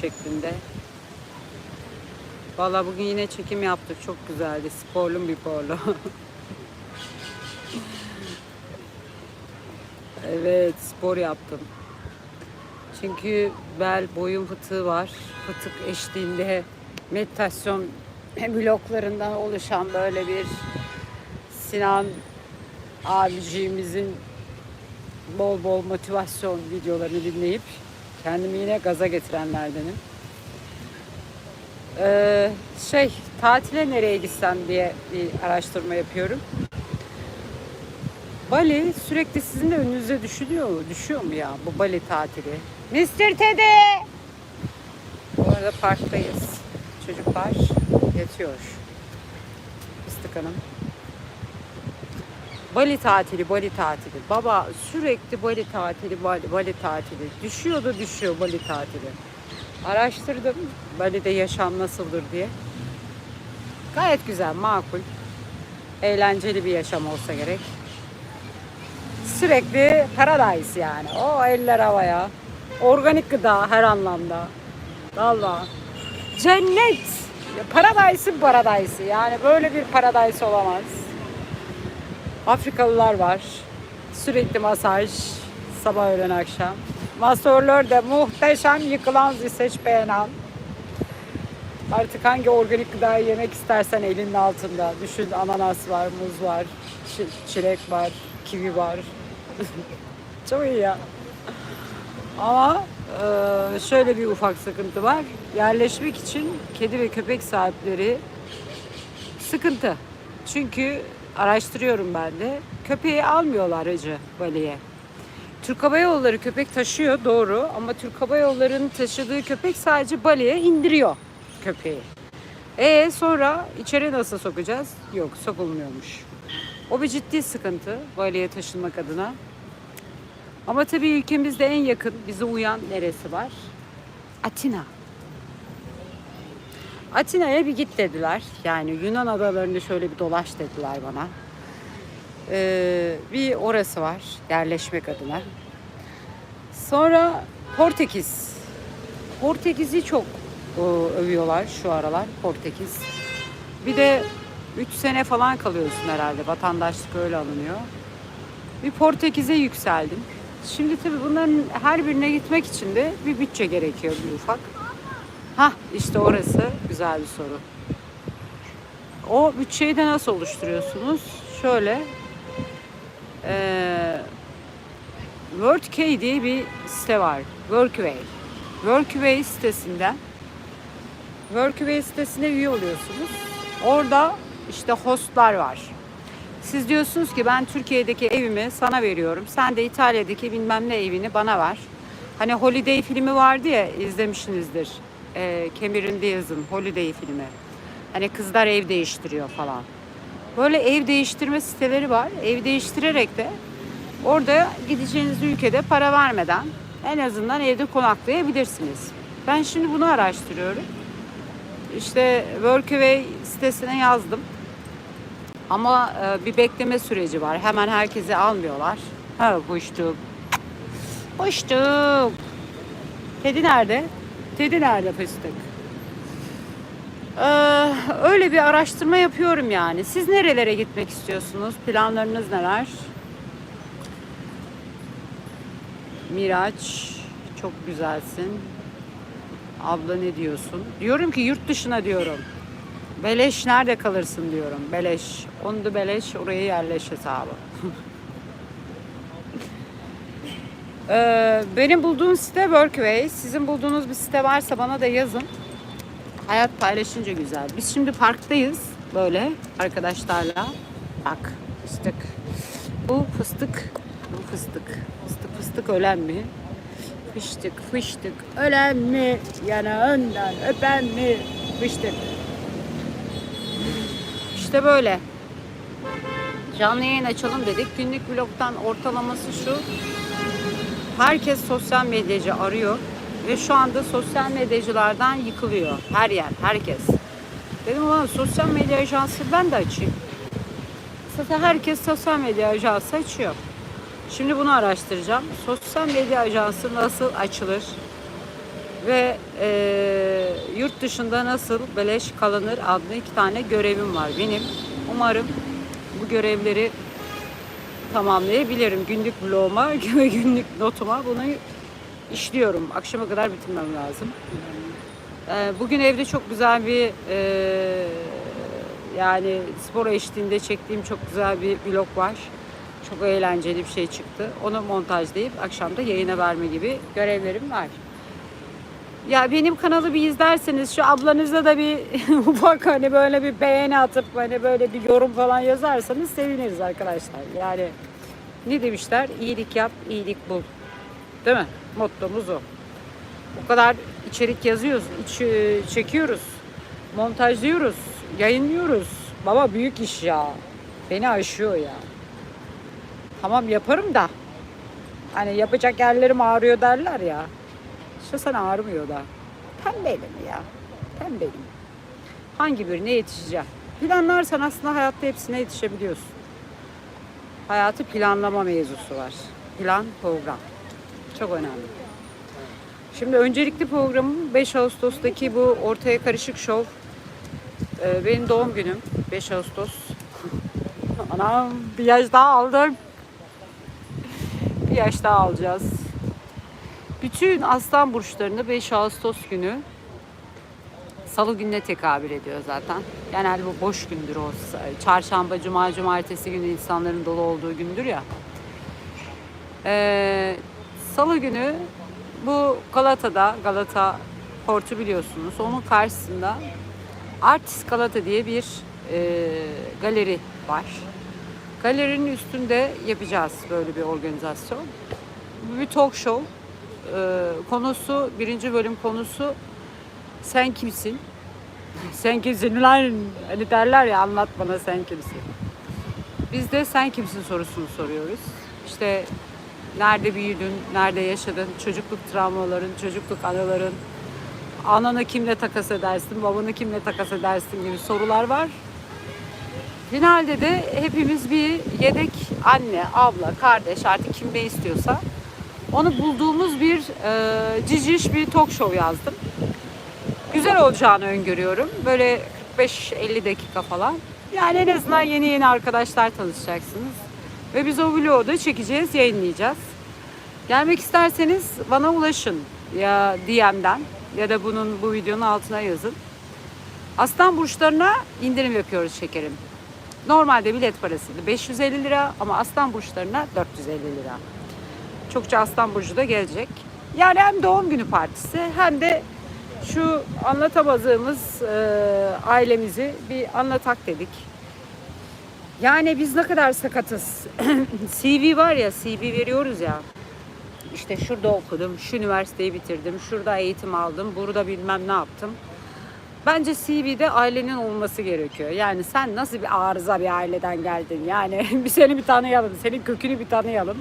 şeklinde. Valla bugün yine çekim yaptık. Çok güzeldi. Sporlu bir porlo. evet spor yaptım. Çünkü bel boyun fıtığı var. Fıtık eşliğinde meditasyon bloklarından oluşan böyle bir Sinan abiciğimizin bol bol motivasyon videolarını dinleyip kendimi yine gaza getirenlerdenim. Ee, şey tatile nereye gitsem diye bir araştırma yapıyorum. Bali sürekli sizin de önünüze düşüyor mu? Düşüyor mu ya bu Bali tatili? Mr. Teddy! Bu arada parktayız. Çocuklar yatıyor. Fıstık Hanım. Bali tatili, Bali tatili. Baba sürekli Bali tatili, Bali, Bali tatili. Düşüyordu düşüyor Bali tatili. Araştırdım Bali'de yaşam nasıldır diye. Gayet güzel, makul. Eğlenceli bir yaşam olsa gerek. Sürekli paradise yani. O eller havaya. Organik gıda her anlamda. Valla. Cennet. Paradise'ın paradise. Yani böyle bir paradise olamaz. Afrikalılar var. Sürekli masaj. Sabah öğlen akşam. Masörler de muhteşem yıkılan seç beğenen. Artık hangi organik gıdayı yemek istersen elinin altında. Düşün ananas var, muz var, çi- çilek var, kivi var. Çok iyi ya. Ama e, şöyle bir ufak sıkıntı var. Yerleşmek için kedi ve köpek sahipleri sıkıntı. Çünkü araştırıyorum ben de. Köpeği almıyorlar Hacı Bali'ye. Türk Hava Yolları köpek taşıyor doğru ama Türk Hava Yolları'nın taşıdığı köpek sadece Bali'ye indiriyor köpeği. E sonra içeri nasıl sokacağız? Yok sokulmuyormuş. O bir ciddi sıkıntı Bali'ye taşınmak adına. Ama tabii ülkemizde en yakın bize uyan neresi var? Atina. Atina'ya bir git dediler. Yani Yunan adalarını şöyle bir dolaş dediler bana. Ee, bir orası var yerleşmek adına. Sonra Portekiz. Portekiz'i çok e, övüyorlar şu aralar Portekiz. Bir de 3 sene falan kalıyorsun herhalde. Vatandaşlık öyle alınıyor. Bir Portekiz'e yükseldim. Şimdi tabii bunların her birine gitmek için de bir bütçe gerekiyor bir ufak. Hah işte orası güzel bir soru. O bütçeyi de nasıl oluşturuyorsunuz? Şöyle eee WorkK diye bir site var. Workway. Workway sitesinden Workway sitesine üye oluyorsunuz. Orada işte hostlar var. Siz diyorsunuz ki ben Türkiye'deki evimi sana veriyorum. Sen de İtalya'daki bilmem ne evini bana ver. Hani Holiday filmi vardı ya izlemişsinizdir. Ee, Cameron Diaz'ın Holiday filmi. Hani kızlar ev değiştiriyor falan. Böyle ev değiştirme siteleri var. Ev değiştirerek de orada gideceğiniz ülkede para vermeden en azından evde konaklayabilirsiniz. Ben şimdi bunu araştırıyorum. İşte Workaway sitesine yazdım. Ama e, bir bekleme süreci var. Hemen herkesi almıyorlar. Ha kuştuk. Kuştuk. Teddy nerede? Teddy nerede fıstık? Ee, öyle bir araştırma yapıyorum yani. Siz nerelere gitmek istiyorsunuz? Planlarınız neler? Miraç çok güzelsin. Abla ne diyorsun? Diyorum ki yurt dışına diyorum. Beleş nerede kalırsın diyorum. Beleş. Onu da beleş oraya yerleş hesabı. Ee, benim bulduğum site Workway. Sizin bulduğunuz bir site varsa bana da yazın. Hayat paylaşınca güzel. Biz şimdi parktayız böyle arkadaşlarla. Bak fıstık. Bu fıstık. Bu fıstık. Fıstık fıstık ölen mi? Fıştık fıştık ölen mi? Yanağından öpen mi? Fıştık. İşte böyle. Canlı yayın açalım dedik. Günlük vlogtan ortalaması şu. Herkes sosyal medyacı arıyor ve şu anda sosyal medyacılardan yıkılıyor. Her yer, herkes. Dedim ulan sosyal medya ajansı ben de açayım. Zaten herkes sosyal medya ajansı açıyor. Şimdi bunu araştıracağım. Sosyal medya ajansı nasıl açılır? Ve e, yurt dışında nasıl beleş kalınır adlı iki tane görevim var benim. Umarım bu görevleri tamamlayabilirim. Günlük vloguma günlük notuma bunu işliyorum. Akşama kadar bitirmem lazım. Ee, Bugün evde çok güzel bir e, yani spor eşliğinde çektiğim çok güzel bir vlog var. Çok eğlenceli bir şey çıktı. Onu montajlayıp akşam da yayına verme gibi görevlerim var. Ya benim kanalı bir izlerseniz şu ablanıza da bir ufak hani böyle bir beğeni atıp hani böyle bir yorum falan yazarsanız seviniriz arkadaşlar. Yani ne demişler? İyilik yap, iyilik bul. Değil mi? Mottomuz o. O kadar içerik yazıyoruz, iç, e, çekiyoruz, montajlıyoruz, yayınlıyoruz. Baba büyük iş ya. Beni aşıyor ya. Tamam yaparım da. Hani yapacak yerlerim ağrıyor derler ya. İşte sana ağrımıyor da. Tembelim ya. Tembelim. Hangi birine yetişeceğim? Planlarsan aslında hayatta hepsine yetişebiliyorsun. Hayatı planlama mevzusu var. Plan, program. Çok önemli. Şimdi öncelikli programım 5 Ağustos'taki bu ortaya karışık şov. Ee, benim doğum günüm 5 Ağustos. Anam bir yaş daha aldım. Bir yaş daha alacağız. Bütün aslan burçlarını 5 Ağustos günü Salı gününe tekabül ediyor zaten. Genelde bu boş gündür o. Çarşamba, cuma, cumartesi günü insanların dolu olduğu gündür ya. Ee, Salı günü bu Galata'da, Galata Port'u biliyorsunuz. Onun karşısında Artist Galata diye bir e, galeri var. Galerinin üstünde yapacağız böyle bir organizasyon. Bu bir talk show. Ee, konusu, birinci bölüm konusu sen kimsin? Sen kimsin lan? Hani derler ya anlat bana sen kimsin? Biz de sen kimsin sorusunu soruyoruz. İşte nerede büyüdün, nerede yaşadın, çocukluk travmaların, çocukluk anıların, ananı kimle takas edersin, babanı kimle takas edersin gibi sorular var. Finalde de hepimiz bir yedek anne, abla, kardeş artık kim ne istiyorsa onu bulduğumuz bir e, ciciş bir talk show yazdım. Güzel olacağını öngörüyorum. Böyle 45-50 dakika falan. Yani en azından yeni yeni arkadaşlar tanışacaksınız. Ve biz o vlogu da çekeceğiz, yayınlayacağız. Gelmek isterseniz bana ulaşın ya DM'den ya da bunun bu videonun altına yazın. Aslan burçlarına indirim yapıyoruz şekerim. Normalde bilet parası 550 lira ama aslan burçlarına 450 lira. Çokça aslan burcu da gelecek. Yani hem doğum günü partisi hem de şu anlatamadığımız e, ailemizi bir anlatak dedik. Yani biz ne kadar sakatız. CV var ya, CV veriyoruz ya. İşte şurada okudum, şu üniversiteyi bitirdim, şurada eğitim aldım, burada bilmem ne yaptım. Bence CV'de ailenin olması gerekiyor. Yani sen nasıl bir arıza bir aileden geldin? Yani bir seni bir tanıyalım, senin kökünü bir tanıyalım.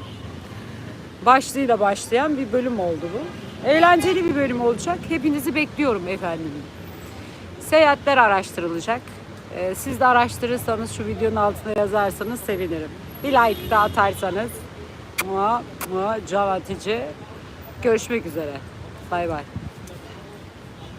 Başlığıyla başlayan bir bölüm oldu bu. Eğlenceli bir bölüm olacak. Hepinizi bekliyorum efendim. Seyahatler araştırılacak. Ee, siz de araştırırsanız şu videonun altına yazarsanız sevinirim. Bir like da atarsanız. Mua, mua, Can Hatice. Görüşmek üzere. Bay bay.